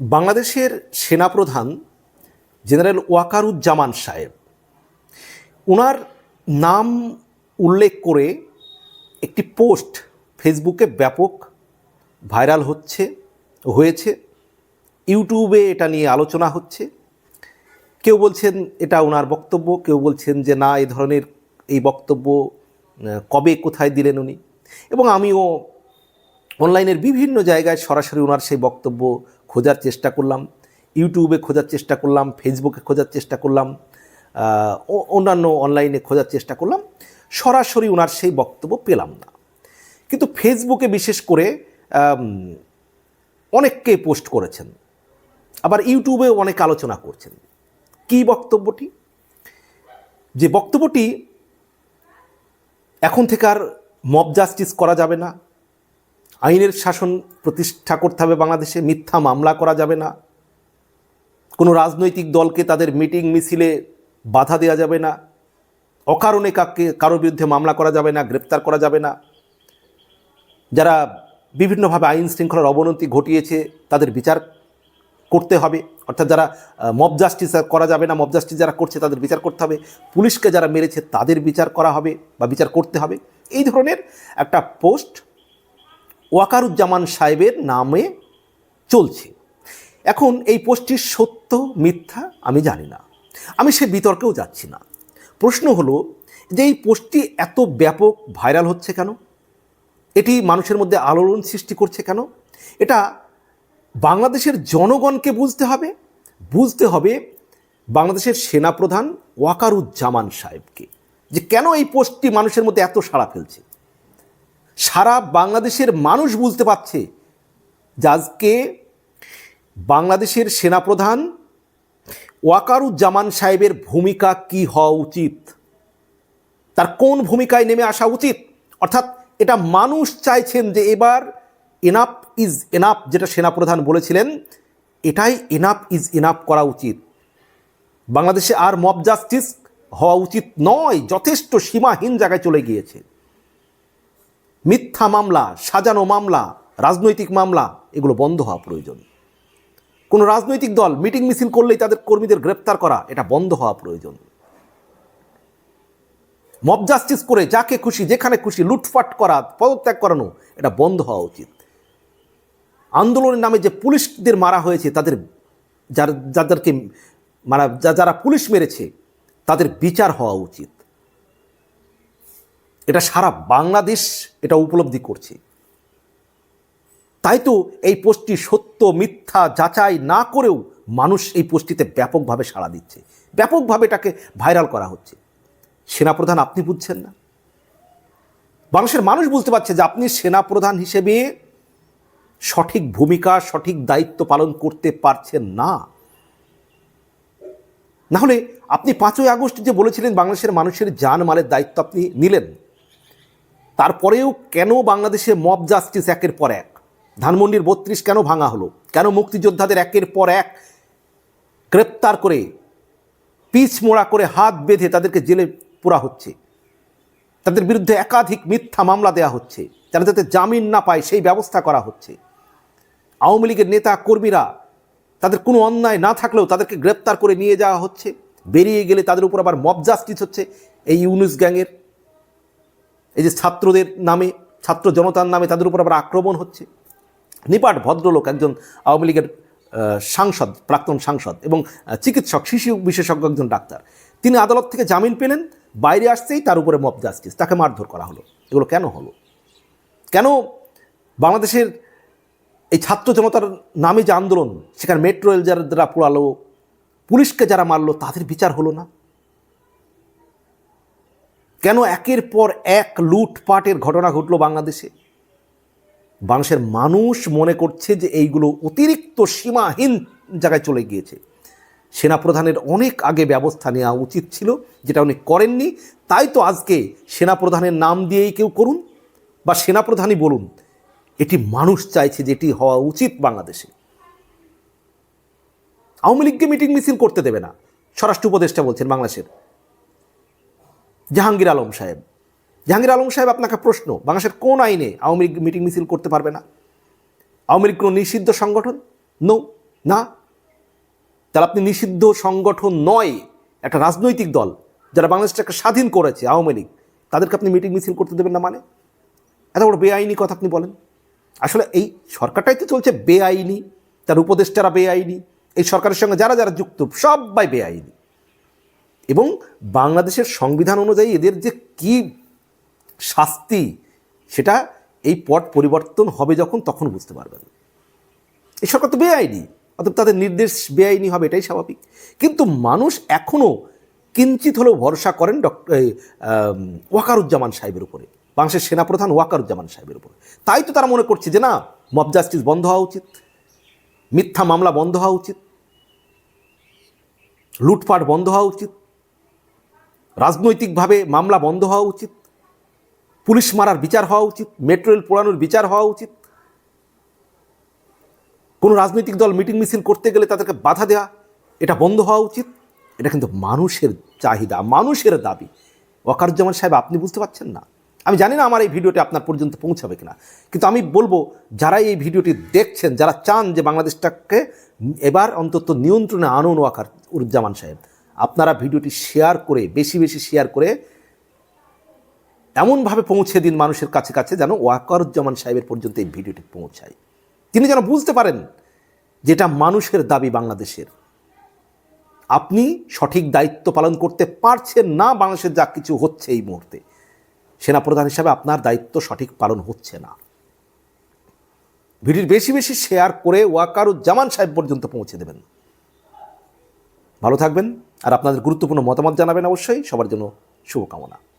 বাংলাদেশের সেনাপ্রধান জেনারেল ওয়াকারুজ্জামান সাহেব ওনার নাম উল্লেখ করে একটি পোস্ট ফেসবুকে ব্যাপক ভাইরাল হচ্ছে, হয়েছে। ইউটিউবে এটা নিয়ে আলোচনা হচ্ছে। কেউ বলছেন এটা ওনার বক্তব্য, কেউ বলছেন যে না এই ধরনের এই বক্তব্য কবে কোথায় দিলেন উনি? এবং আমিও অনলাইনের বিভিন্ন জায়গায় সরাসরি ওনার সেই বক্তব্য খোঁজার চেষ্টা করলাম, ইউটিউবে খোঁজার চেষ্টা করলাম, ফেসবুকে খোঁজার চেষ্টা করলাম অন্যান্য অনলাইনে খোঁজার চেষ্টা করলাম, সরাসরি ওনার সেই বক্তব্য পেলাম না। কিন্তু ফেসবুকে বিশেষ করে অনেককে পোস্ট করেছেন, আবার ইউটিউবেও অনেক আলোচনা করছেন। কি বক্তব্যটি? যে বক্তব্যটি এখন থেকে আর মব জাস্টিস করা যাবে না আইনের শাসন প্রতিষ্ঠা করতে হবে বাংলাদেশে, মিথ্যা মামলা করা যাবে না। কোনো রাজনৈতিক দলকে তাদের মিটিং, মিছিলে বাধা দেওয়া যাবে না। অকারণে কাকে কারোর বিরুদ্ধে মামলা করা যাবে না, গ্রেপ্তার করা যাবে না। যারা বিভিন্নভাবে আইন শৃঙ্খলার অবনতি ঘটিয়েছে, তাদের বিচার করতে হবে। অর্থাৎ যারা মব জাস্টিস করা যাবে না মব জাস্টিস যারা করছে, তাদের বিচার করতে হবে। পুলিশকে যারা মেরেছে, তাদের বিচার করা হবে বা বিচার করতে হবে। এই ধরনের একটা পোস্ট ওয়াকারুজ্জামান সাহেবের নামে চলছে। এখন এই পোস্টটির সত্য, মিথ্যা আমি জানি না। আমি সে বিতর্কেও যাচ্ছি না। প্রশ্ন হলো, যে এই পোস্টটি এত ব্যাপক ভাইরাল হচ্ছে কেন? এটি মানুষের মধ্যে আলোড়ন সৃষ্টি করছে কেন? এটা বাংলাদেশের জনগণকে বুঝতে হবে। বুঝতে হবে বাংলাদেশের সেনাপ্রধান ওয়াকারুজ্জামান সাহেবকে যে কেন এই পোস্টটি মানুষের মধ্যে এত সাড়া ফেলছে। সারা বাংলাদেশের মানুষ বুঝতে পারছে যে আজকে বাংলাদেশের সেনাপ্রধান ওয়াকারুজ্জামান সাহেবের ভূমিকা কি হওয়া উচিত? তার কোন ভূমিকায় নেমে আসা উচিত? অর্থাৎ এটা মানুষ চাইছেন যে এবার এনাফ ইজ এনাফ যেটা সেনাপ্রধান বলেছিলেন, এটাই এনাফ ইজ এনাফ করা উচিত। বাংলাদেশে আর মব জাস্টিস হওয়া উচিত নয়, যথেষ্ট সীমাহীন জায়গায় চলে গিয়েছে। মিথ্যা মামলা, সাজানো মামলা, রাজনৈতিক মামলা, এগুলো বন্ধ হওয়া প্রয়োজন। কোনো রাজনৈতিক দল মিটিং মিছিল করলেই তাদের কর্মীদের গ্রেপ্তার করা, এটা বন্ধ হওয়া প্রয়োজন। মব জাস্টিস করে যাকে খুশি, যেখানে খুশি লুটফাট করা, পদত্যাগ করানো, এটা বন্ধ হওয়া উচিত। আন্দোলনের নামে যে পুলিশদের মারা হয়েছে, তাদের যার যাদেরকে যা- যারা পুলিশ মেরেছে, তাদের বিচার হওয়া উচিত। এটা সারা বাংলাদেশ এটা উপলব্ধি করছে। তাই তো এই পোস্টটি সত্য, মিথ্যা যাচাই না করেও মানুষ এই পোস্টটিতে ব্যাপকভাবে সাড়া দিচ্ছে। ব্যাপকভাবে এটাকে ভাইরাল করা হচ্ছে। সেনাপ্রধান আপনি বুঝছেন না। বাংলাদেশের মানুষ বুঝতে পারছে যে আপনি সেনাপ্রধান হিসেবে সঠিক ভূমিকা, সঠিক দায়িত্ব পালন করতে পারছেন না। না হলে আপনি পাঁচই আগস্ট যে বলেছিলেন বাংলাদেশের মানুষের জান মালের দায়িত্ব আপনি নিলেন তারপরেও কেন বাংলাদেশে মব জাস্টিস একের পর এক? ধানমন্ডির বত্রিশ কেন ভাঙা হলো? কেন মুক্তিযোদ্ধাদের একের পর এক গ্রেপ্তার করে, পিচ মোড়া করে হাত বেঁধে তাদেরকে জেলে পোড়া হচ্ছে? তাদের বিরুদ্ধে একাধিক মিথ্যা মামলা দেওয়া হচ্ছে। যারা যাতে জামিন না পায় সেই ব্যবস্থা করা হচ্ছে। আওয়ামী লীগের নেতা কর্মীরা তাদের কোনো অন্যায় না থাকলেও তাদেরকে গ্রেপ্তার করে নিয়ে যাওয়া হচ্ছে। বেরিয়ে গেলে তাদের উপর আবার মব জাস্টিস হচ্ছে। এই ইউনুস গ্যাংয়ের এই যে ছাত্রদের নামে, ছাত্র জনতার নামে তাদের উপর আবার আক্রমণ হচ্ছে। নিপাট ভদ্রলোক একজন আওয়ামী লীগের সাংসদ, প্রাক্তন সাংসদ এবং চিকিৎসক, শিশু বিশেষজ্ঞ একজন ডাক্তার। তিনি আদালত থেকে জামিন পেলেন, বাইরে আসতেই তার উপরে মব জাস্টিস তাকে মারধর করা হলো। এগুলো কেন হলো? কেন বাংলাদেশের এই ছাত্র জনতার নামে যে আন্দোলন, সেখানে মেট্রো রেল যারা পোড়ালো, পুলিশকে যারা মারলো, তাদের বিচার হলো না? কেন একের পর এক লুটপাটের ঘটনা ঘটলো বাংলাদেশে? বাংলাদেশের মানুষ মনে করছে যে এইগুলো অতিরিক্ত সীমাহীন জায়গায় চলে গিয়েছে। সেনাপ্রধানের অনেক আগে ব্যবস্থা নেওয়া উচিত ছিল, যেটা উনি করেননি। তাই তো আজকে সেনাপ্রধানের নাম দিয়েই কেউ করুন বা সেনাপ্রধানই বলুন, এটি মানুষ চাইছে যে এটি হওয়া উচিত বাংলাদেশে। আওয়ামী লীগকে মিটিং মিছিল করতে দেবে না, স্বরাষ্ট্র উপদেষ্টা বলছেন বাংলাদেশের। জাহাঙ্গীর আলম সাহেব। জাহাঙ্গীর আলম সাহেব আপনাকে প্রশ্ন, বাংলাদেশের কোন আইনে আওয়ামী লীগ মিটিং মিছিল করতে পারবে না? আওয়ামী লীগ কোনো নিষিদ্ধ সংগঠন? নো না। তাহলে আপনি নিষিদ্ধ সংগঠন নয়, একটা রাজনৈতিক দল যারা বাংলাদেশটাকে স্বাধীন করেছে, আওয়ামী লীগ, তাদেরকে আপনি মিটিং মিছিল করতে দেবেন না মানে? এত বড় বেআইনি কথা আপনি বলেন। আসলে এই সরকারটাই তো চলছে বেআইনি, তার উপদেষ্টারা বেআইনি, এই সরকারের সঙ্গে যারা যারা যুক্ত, সবাই বেআইনি। এবং বাংলাদেশের সংবিধান অনুযায়ী এদের যে কি শাস্তি, সেটা এই পট পরিবর্তন হবে যখন, তখন বুঝতে পারবেন। এই সরকার তো বেআইনি অর্থাৎ তাদের নির্দেশ বেআইনি হবে, এটাই স্বাভাবিক। কিন্তু মানুষ এখনও কিঞ্চিত হলেও ভরসা করেন ডক্টর ওয়াকারুজ্জামান সাহেবের উপরে, বাংলাদেশের সেনাপ্রধান ওয়াকারুজ্জামান সাহেবের উপরে। তাই তো তারা মনে করছে যে না, মব জাস্টিস বন্ধ হওয়া উচিত, মিথ্যা মামলা বন্ধ হওয়া উচিত, লুটপাট বন্ধ হওয়া উচিত রাজনৈতিকভাবে মামলা বন্ধ হওয়া উচিত, পুলিশ মারার বিচার হওয়া উচিত, মেট্রো রেল পোড়ানোর বিচার হওয়া উচিত। কোনো রাজনৈতিক দল মিটিং মিছিল করতে গেলে তাদেরকে বাধা দেওয়া, এটা বন্ধ হওয়া উচিত। এটা কিন্তু মানুষের চাহিদা, মানুষের দাবি। ওয়াকারুজ্জামান সাহেব, আপনি বুঝতে পারছেন না? আমি জানি না আমার এই ভিডিওটি আপনার পর্যন্ত পৌঁছাবে কিনা, কিন্তু আমি বলব, যারা এই ভিডিওটি দেখছেন, যারা চান যে বাংলাদেশটাকে এবার অন্তত নিয়ন্ত্রণে আনুন ওয়াকার, উজ্জামান সাহেব আপনারা ভিডিওটি শেয়ার করে, বেশি বেশি শেয়ার করে এমনভাবে পৌঁছে দিন মানুষের কাছে কাছে যেন ওয়াকারুজ্জামান সাহেবের পর্যন্ত এই ভিডিওটি পৌঁছায়। তিনি যেন বুঝতে পারেন যেটা মানুষের দাবি বাংলাদেশের। আপনি সঠিক দায়িত্ব পালন করতে পারছেন না, বাংলাদেশের যা কিছু হচ্ছে এই মুহূর্তে। সেনাপ্রধান হিসাবে আপনার দায়িত্ব সঠিক পালন হচ্ছে না। ভিডিওর বেশি বেশি শেয়ার করে ওয়াকারুজ্জামান সাহেব পর্যন্ত পৌঁছে দেবেন। ভালো থাকবেন। আর আপনাদের গুরুত্বপূর্ণ মতামত জানাবেন অবশ্যই। সবার জন্য শুভকামনা।